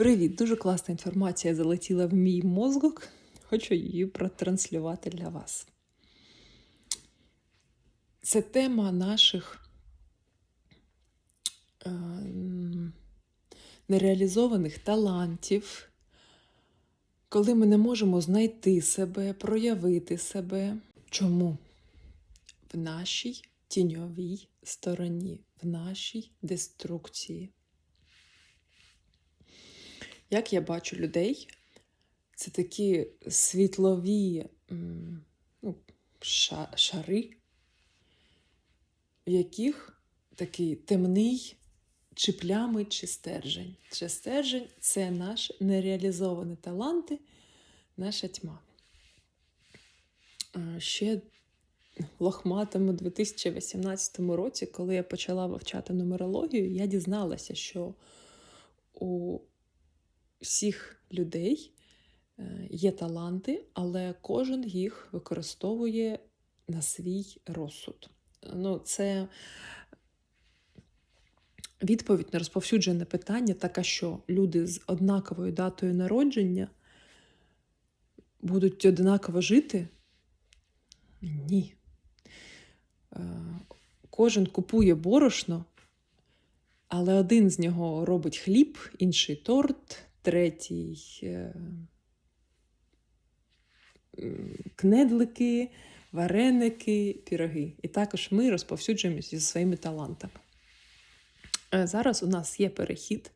Привіт! Дуже класна інформація залетіла в мій мозок. Хочу її протранслювати для вас. Це тема наших е, нереалізованих талантів, коли ми не можемо знайти себе, проявити себе. Чому? В нашій тіньовій стороні, в нашій деструкції. Як я бачу людей, це такі світлові ну, ша- шари, в яких такий темний чи плями, чи стержень. Чи стержень це наші нереалізовані таланти, наша тьма. Ще в лохматому 2018 році, коли я почала вивчати нумерологію, я дізналася, що у всіх людей е, є таланти, але кожен їх використовує на свій розсуд. Ну, це відповідь на розповсюджене питання така, що люди з однаковою датою народження будуть однаково жити? Ні. Е, Кожен купує борошно, але один з нього робить хліб, інший торт, третій е, кнедлики, вареники, піроги. І також ми розповсюджуємося зі своїми талантами. Е, Зараз у нас є перехід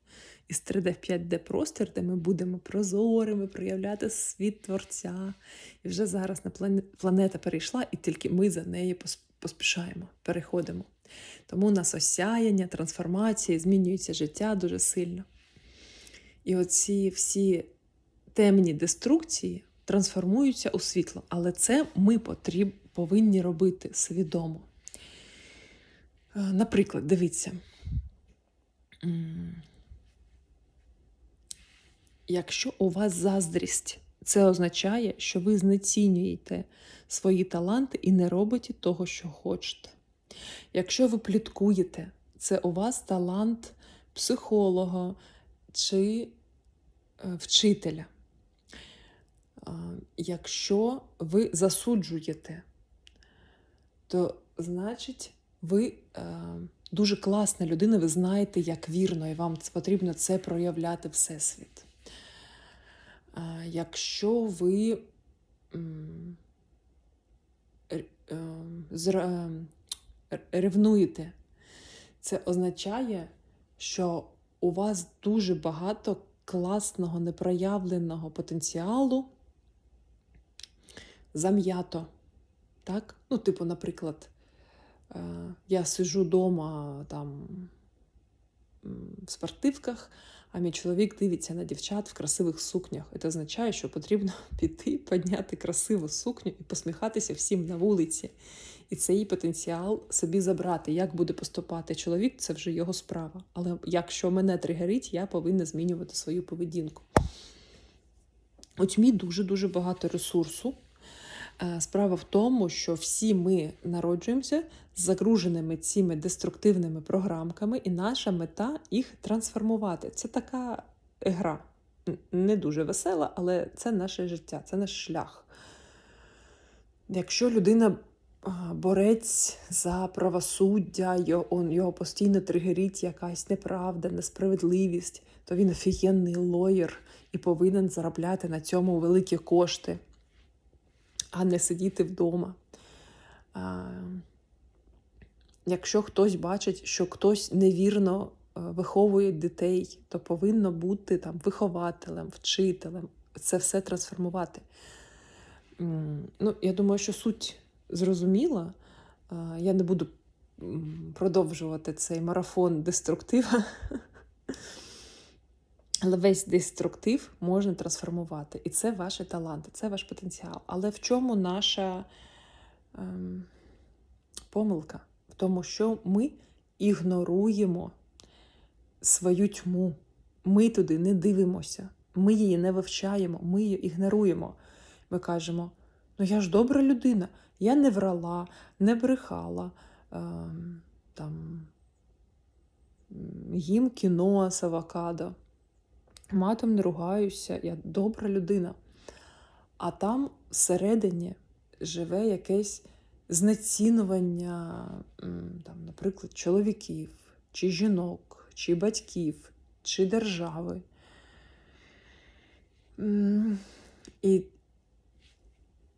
із 3D в 5D простір, де ми будемо прозорими, проявляти світ творця. І вже зараз на планета перейшла, і тільки ми за нею поспішаємо, переходимо. Тому у нас осяяння, трансформація, змінюється життя дуже сильно. І оці всі темні деструкції трансформуються у світло. Але це ми потріб, повинні робити свідомо. Е, Наприклад, дивіться. Якщо у вас заздрість, це означає, що ви знецінюєте свої таланти і не робите того, що хочете. Якщо ви пліткуєте, це у вас талант психолога чи е, вчителя. Якщо ви засуджуєте, то значить ви е, дуже класна людина, ви знаєте, як вірно, і вам потрібно це проявляти Всесвіт. Якщо ви е, ревнуєте, це означає, що у вас дуже багато класного непроявленого потенціалу зам'ято. Так? Ну, типу, наприклад, е, я сижу вдома там в спортивках, а мій чоловік дивиться на дівчат в красивих сукнях. Це означає, що потрібно піти, підняти красиву сукню і посміхатися всім на вулиці. І цей потенціал собі забрати. Як буде поступати чоловік, це вже його справа. Але якщо мене тригерить, я повинна змінювати свою поведінку. У тьмі дуже-дуже багато ресурсу. Е, Справа в тому, що всі ми народжуємося з загруженими цими деструктивними програмками, і наша мета їх трансформувати. Це така гра. Не дуже весела, але це наше життя, це наш шлях. Якщо людина борець за правосуддя, його, постійно тригерить якась неправда, несправедливість, то він офігенний лоєр і повинен заробляти на цьому великі кошти, а не сидіти вдома. Якщо хтось бачить, що хтось невірно е, виховує дітей, то повинно бути там вихователем, вчителем, це все трансформувати. Ну, я думаю, що суть зрозуміла. Я не буду продовжувати цей марафон деструктива. Але весь деструктив можна трансформувати. І це ваші таланти, це ваш потенціал. Але в чому наша ем, помилка? В тому, що ми ігноруємо свою тьму. Ми туди не дивимося, ми її не вивчаємо, ми її ігноруємо. Ми кажемо: ну я ж добра людина, я не врала, не брехала, ем, там, їм кіно з авокадо. Матом не ругаюся, я добра людина. А там всередині живе якесь знецінування, там, наприклад, чоловіків, чи жінок, чи батьків, чи держави. І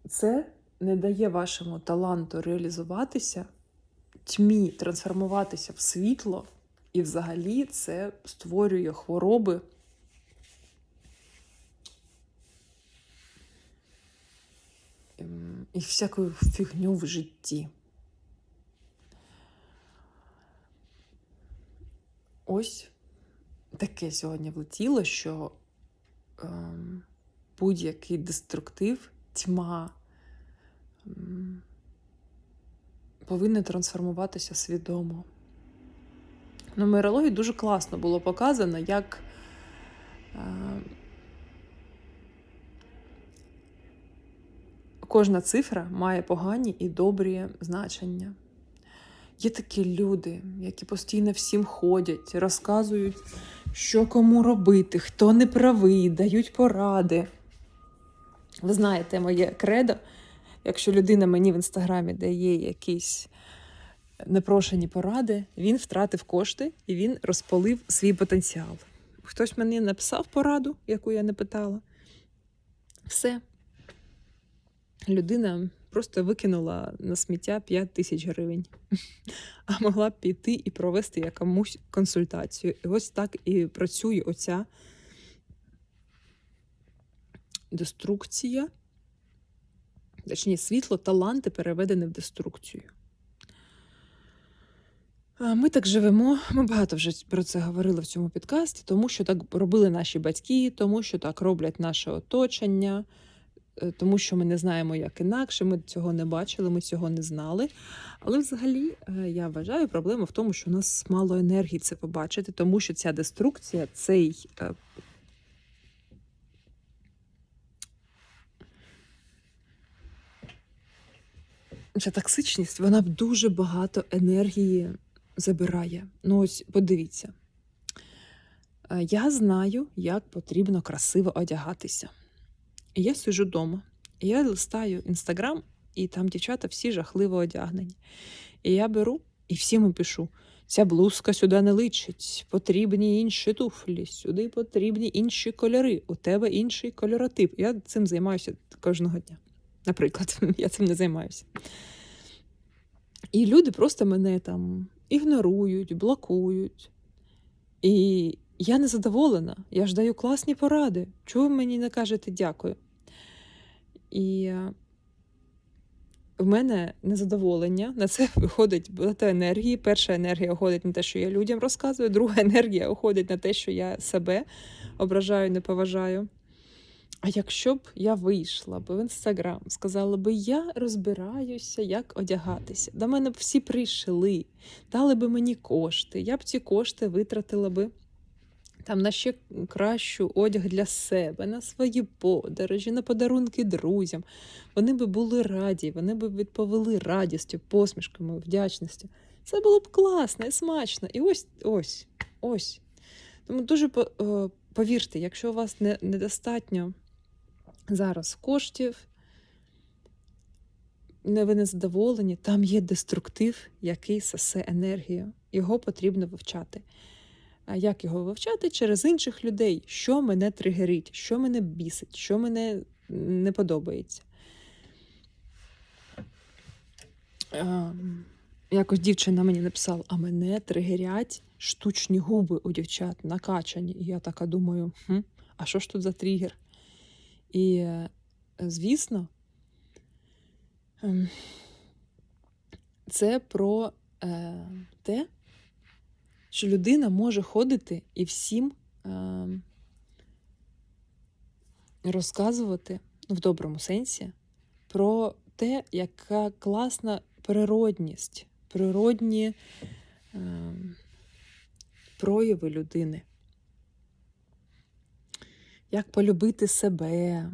це не дає вашому таланту реалізуватися, тьмі трансформуватися в світло, і взагалі це створює хвороби. І всяку фігню в житті. Ось таке сьогодні влетіло, що ем, будь-який деструктив, тьма м, повинна трансформуватися свідомо. Нумерології дуже класно було показано, як е, кожна цифра має погані і добрі значення. Є такі люди, які постійно всім ходять, розказують, що кому робити, хто не правий, дають поради. Ви знаєте, моє кредо, якщо людина мені в інстаграмі дає якісь непрошені поради, він втратив кошти і він розпалив свій потенціал. Хтось мені написав пораду, яку я не питала. Все. Людина просто викинула на сміття 5 тисяч гривень, а могла піти і провести якомусь консультацію. І ось так і працює оця деструкція, точніше, світло, таланти переведені в деструкцію. Ми так живемо. Ми багато вже про це говорили в цьому підкасті, тому що так робили наші батьки, тому що так роблять наше оточення, тому що ми не знаємо, як інакше. Ми цього не бачили, ми цього не знали. Але взагалі е, я вважаю, проблема в тому, що у нас мало енергії це побачити, тому що ця деструкція, цей е, ця токсичність, вона дуже багато енергії забирає. Ну, ось подивіться. Е, Я знаю, як потрібно красиво одягатися. Я сиджу вдома, я листаю інстаграм, і там дівчата всі жахливо одягнені. І я беру і всім і пишу: ця блузка сюди не личить, потрібні інші туфлі, сюди потрібні інші кольори, у тебе інший кольоротип. Я цим займаюся кожного дня. Наприклад, я цим не займаюся. І люди просто мене там ігнорують, блокують. І я не задоволена. Я ж даю класні поради. Чого ви мені не кажете дякую? І в мене незадоволення. На це виходить багато енергії. Перша енергія уходить на те, що я людям розказую, друга енергія уходить на те, що я себе ображаю, не поважаю. А якщо б я вийшла б в інстаграм, сказала би, я розбираюся, як одягатися. До мене б всі прийшли, дали би мені кошти. Я б ці кошти витратила би там на ще кращу одяг для себе, на свої подорожі, на подарунки друзям. Вони би були раді, вони б відповіли радістю, посмішками, вдячністю. Це було б класно і смачно. І ось ось ось. Тому дуже е, повірте, якщо у вас не, недостатньо зараз коштів, не ви не задоволені, там є деструктив, який сосе енергію. Його потрібно вивчати. А як його вивчати? Через інших людей, що мене тригерить, що мене бісить, що мене не подобається. Ем, Якось дівчина мені написала, а мене тригерять штучні губи у дівчат накачані. І я така думаю, хм, а що ж тут за тригер? І, е, звісно, ем, це про е, те, що людина може ходити і всім е, розказувати ну, в доброму сенсі про те, яка класна природність, природні е, прояви людини. Як полюбити себе,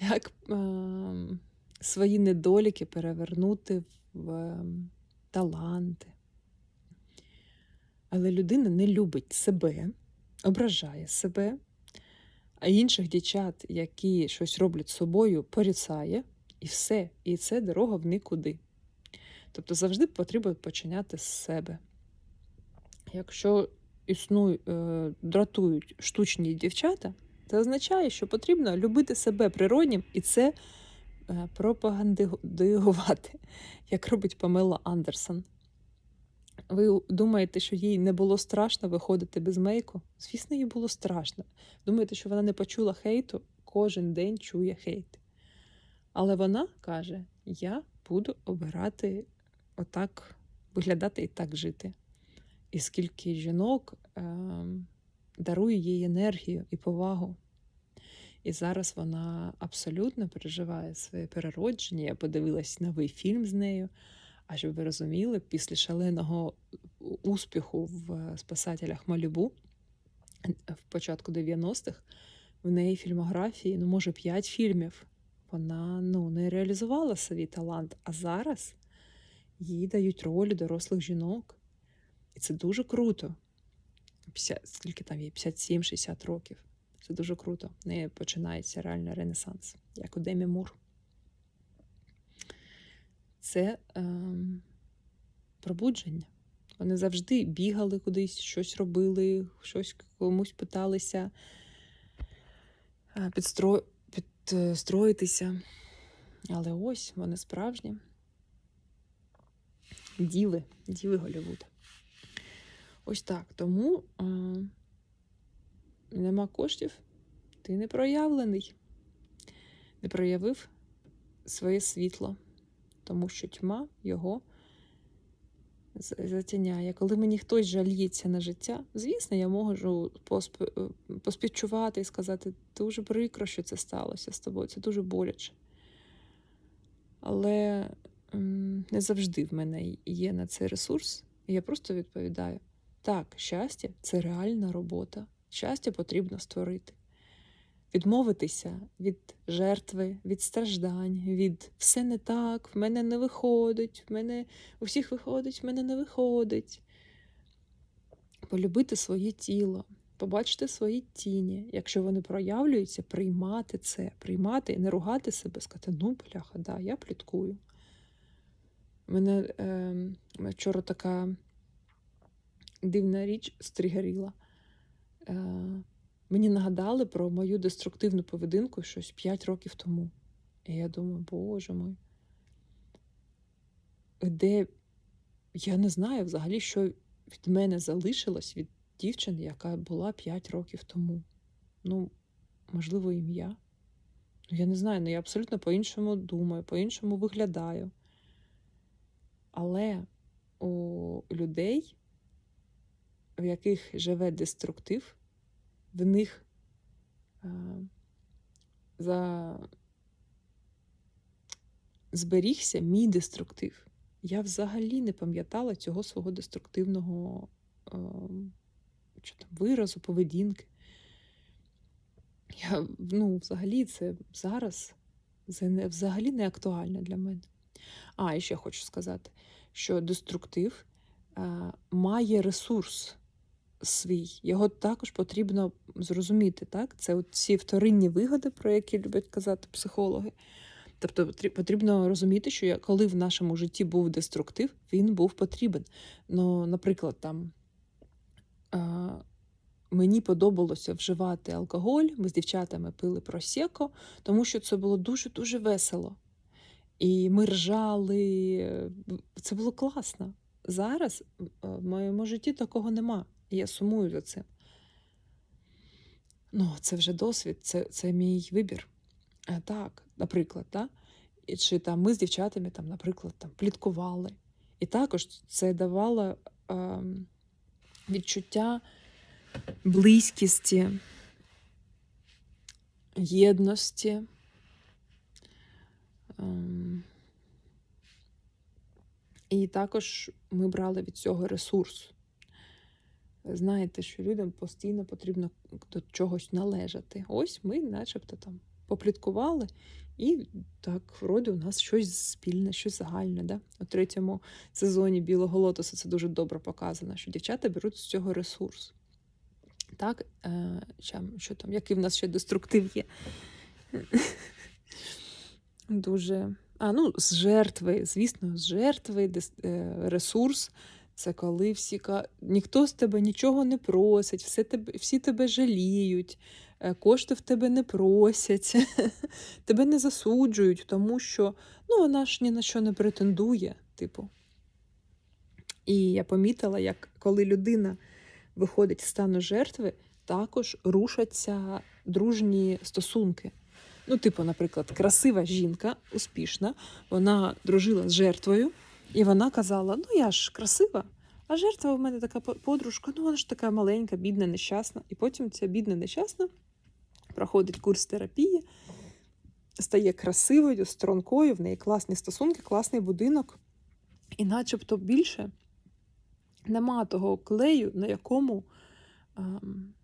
як е, свої недоліки перевернути в е, таланти. Але людина не любить себе, ображає себе, а інших дівчат, які щось роблять з собою, порицає, і все. І це дорога в нікуди. Тобто завжди потрібно починати з себе. Якщо існують, е, дратують штучні дівчата, це означає, що потрібно любити себе природнім і це е, пропагандувати, як робить Памела Андерсон. Ви думаєте, що їй не було страшно виходити без мейку? Звісно, їй було страшно. Думаєте, що вона не почула хейту? Кожен день чує хейт. Але вона каже: Я буду обирати отак, виглядати і так жити. І скільки жінок е, дарує їй енергію і повагу. І зараз вона абсолютно переживає своє переродження. Я подивилась новий фільм з нею. А щоб ви розуміли, після шаленого успіху в спасателях Малібу в початку 90-х в неї фільмографії, ну, може, 5 фільмів. Вона ну, не реалізувала свій талант, а зараз їй дають ролі дорослих жінок. І це дуже круто. 50, скільки там є? 57-60 років. Це дуже круто. В неї починається реально ренесанс, як у Демі Мур. Це е, пробудження. Вони завжди бігали кудись, щось робили, щось комусь питалися підстро... підстроїтися. Але ось вони справжні. Діви, діви Голлівуда. Ось так. Тому е, нема коштів, ти не проявлений, не проявив своє світло, тому що тьма його затіняє. Коли мені хтось жаліється на життя, звісно, я можу посп... Е, і сказати, дуже прикро, що це сталося з тобою, це дуже боляче. Але не завжди в мене є на це ресурс, і я просто відповідаю: так, щастя це реальна робота. Щастя потрібно створити. Відмовитися від жертви, від страждань, від все не так, в мене не виходить, в мене у всіх виходить, в мене не виходить. Полюбити своє тіло, побачити свої тіні. Якщо вони проявлюються, приймати це, приймати і не ругати себе, сказати, ну, бляха, да, я пліткую. Мене е, вчора така дивна річ стригеріла. Е, Мені нагадали про мою деструктивну поведінку щось 5 років тому. І я думаю, боже мой, де я не знаю взагалі, що від мене залишилось від дівчини, яка була 5 років тому. Ну, можливо, ім'я. Ну, я не знаю, ну я абсолютно по-іншому думаю, по-іншому виглядаю. Але у людей, в яких живе деструктив, в них а, за... зберігся мій деструктив. Я взагалі не пам'ятала цього свого деструктивного а, що там, виразу, поведінки. Я, ну, Взагалі, це зараз це взагалі не актуально для мене. А, і ще хочу сказати, що деструктив а, має ресурс свій. Його також потрібно зрозуміти. Так? Це ці вторинні вигоди, про які люблять казати психологи. Тобто потрібно розуміти, що коли в нашому житті був деструктив, він був потрібен. Ну, Наприклад, там а, мені подобалося вживати алкоголь, ми з дівчатами пили просеко, тому що це було дуже-дуже весело. І ми ржали, це було класно. Зараз в моєму житті такого нема. Я сумую за цим. Ну, це вже досвід, це це мій вибір. А, Так, наприклад, так? І чи там ми з дівчатами, там, наприклад, там, пліткували. І також це давало е, відчуття близькості, єдності. Е, і також ми брали від цього ресурс знаєте, що людям постійно потрібно до чогось належати. Ось ми, начебто, там попліткували, і так, вроді, у нас щось спільне, щось загальне. Да? У третьому сезоні білого лотоса це дуже добре показано, що дівчата беруть з цього ресурс. Так, е, що там, який в нас ще деструктив є? Дуже. А, ну, з жертви, звісно, з жертви, е, ресурс. Це коли всі ніхто з тебе нічого не просить, все тебе, всі тебе жаліють, е, кошти в тебе не просять, тебе не засуджують, тому що ну, вона ж ні на що не претендує, типу. І я помітила, як коли людина виходить з стану жертви, також рушаться дружні стосунки. Ну, типу, наприклад, красива жінка, успішна, вона дружила з жертвою, і вона казала: Ну, я ж красива, а жертва у мене така подружка, ну вона ж така маленька, бідна, нещасна. І потім ця бідна нещасна проходить курс терапії, стає красивою, стрункою, в неї класні стосунки, класний будинок. І начебто більше нема того клею, на якому ем,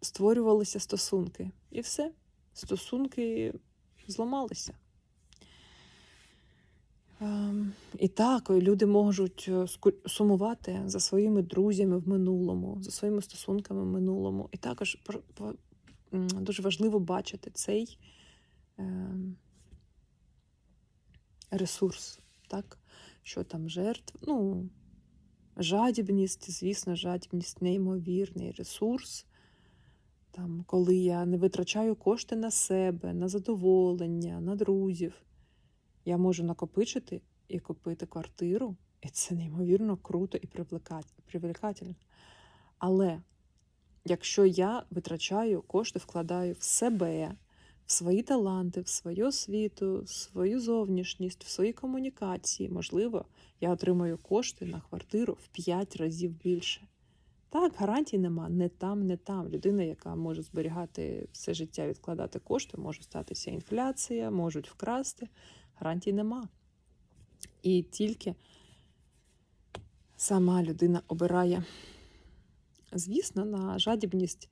створювалися стосунки. І все. Стосунки зламалися. Ем, і так, люди можуть е, сумувати за своїми друзями в минулому, за своїми стосунками в минулому. І також дуже важливо бачити цей ем, ресурс, так? що там жертв. Ну, жадібність, звісно, жадібність неймовірний ресурс. Там, коли я не витрачаю кошти на себе, на задоволення, на друзів, я можу накопичити і купити квартиру, і це неймовірно круто і привлекательно. Але якщо я витрачаю кошти, вкладаю в себе, в свої таланти, в свою освіту, в свою зовнішність, в свої комунікації, можливо, я отримаю кошти на квартиру в 5 разів більше. Так, гарантій нема, не там, не там. Людина, яка може зберігати все життя, відкладати кошти, може статися інфляція, можуть вкрасти. Гарантій нема. І тільки сама людина обирає. Звісно, на жадібність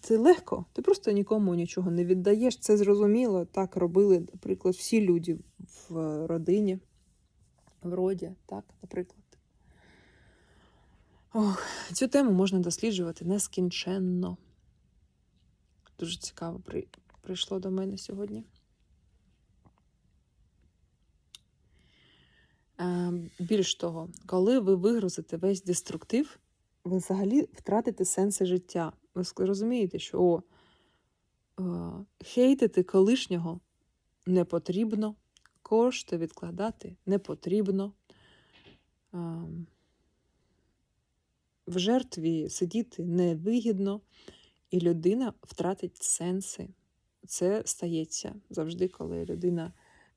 це легко. Ти просто нікому нічого не віддаєш. Це зрозуміло. Так робили, наприклад, всі люди в родині, в роді, так, наприклад. Ох, цю тему можна досліджувати нескінченно. Дуже цікаво прийшло до мене сьогодні. Більш того, коли ви вигрузите весь деструктив, ви взагалі втратите сенси життя. Ви розумієте, що о, е, хейтити колишнього не потрібно, кошти відкладати не потрібно. Ем, в жертві сидіти невигідно, і людина втратить сенси. Це стається завжди, коли людина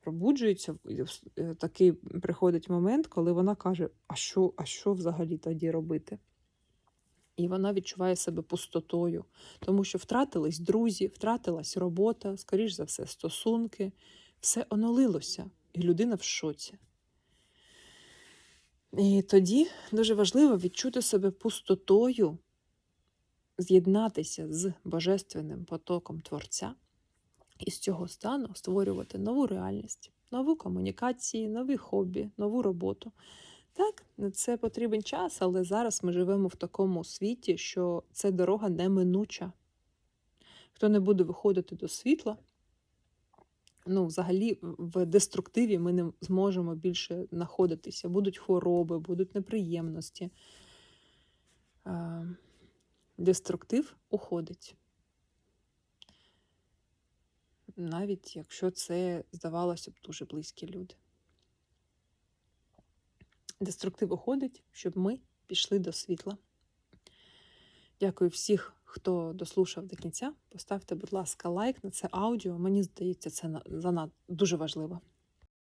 пробуджується. е, Такий приходить момент, коли вона каже: а що, а що взагалі тоді робити? І вона відчуває себе пустотою, тому що втратились друзі, втратилась робота, скоріш за все, стосунки, все онулилося, і людина в шоці. І тоді дуже важливо відчути себе пустотою, з'єднатися з божественним потоком Творця і з цього стану створювати нову реальність, нову комунікації, нові хобі, нову роботу. Так, це потрібен час, але зараз ми живемо в такому світі, що це дорога неминуча. Хто не буде виходити до світла, ну, взагалі в деструктиві ми не зможемо більше знаходитися. Будуть хвороби, будуть неприємності. Деструктив уходить. Навіть якщо це, здавалося б, дуже близькі люди. Деструктив уходить, щоб ми пішли до світла. Дякую всіх, хто дослушав до кінця. Поставте, будь ласка, лайк на це аудіо. Мені здається, це дуже важливо.